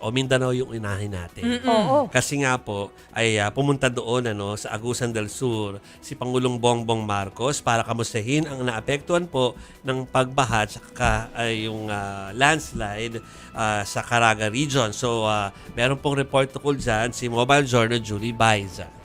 o Mindanao yung inahin natin. Oo. Kasi nga po ay ah, pumunta doon ano sa Agusan del Sur si Pangulong Bongbong Marcos para kamustahin ang naapektuhan po ng pagbaha at saka ay yung ah, landslide ah, sa Caraga region. So ah, meron pong report tukol dyan si Mobile Journal Julie Baiza.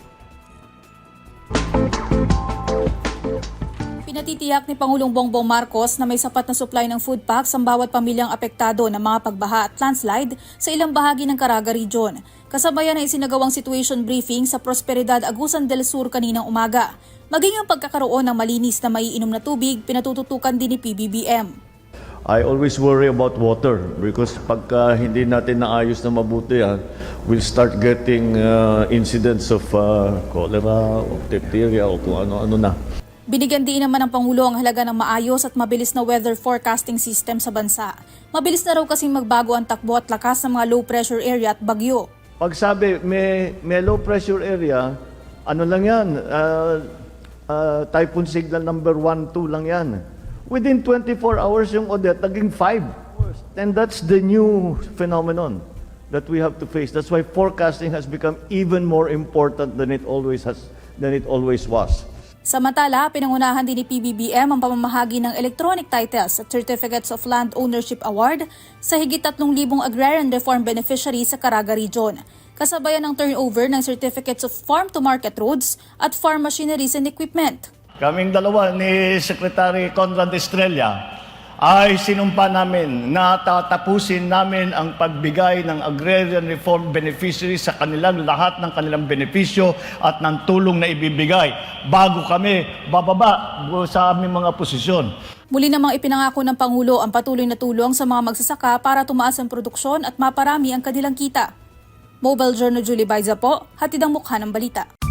Pinatitiyak ni Pangulong Bongbong Marcos na may sapat na supply ng food packs ang bawat pamilyang apektado ng mga pagbaha at landslide sa ilang bahagi ng Caraga Region. Kasabayan ay isinagawang situation briefing sa Prosperidad Agusan del Sur kaninang umaga. Maging ang pagkakaroon ng malinis na maiinom na tubig, pinatututukan din ni PBBM. I always worry about water because pagka hindi natin naayos na mabuti yan, we'll start getting uh, incidents of uh, cholera o diphtheria o kung ano-ano na. Binigyan din naman ng Pangulo ang halaga ng maayos at mabilis na weather forecasting system sa bansa. Mabilis na raw kasing magbago ang takbo at lakas ng mga low pressure area at bagyo. Pag sabi may, may low pressure area, ano lang yan, uh, uh, typhoon signal number 1, 2 lang yan. Within 24 hours yung Odette, naging 5. And that's the new phenomenon that we have to face. That's why forecasting has become even more important than it always has, than it always was. Samantala, pinangunahan din ni PBBM ang pamamahagi ng electronic titles at Certificates of Land Ownership Award sa higit 3,000 agrarian reform beneficiaries sa Caraga Region. Kasabayan ng turnover ng Certificates of Farm to Market Roads at Farm Machineries and Equipment. Kaming dalawa ni Secretary Conrad Estrella ay sinumpa namin na tatapusin namin ang pagbigay ng agrarian reform beneficiaries sa kanilang lahat ng kanilang benepisyo at ng tulong na ibibigay bago kami bababa sa aming mga posisyon. Muli namang ipinangako ng Pangulo ang patuloy na tulong sa mga magsasaka para tumaas ang produksyon at maparami ang kanilang kita. Mobile Journal Julie Baiza po, hatid ang mukha ng balita.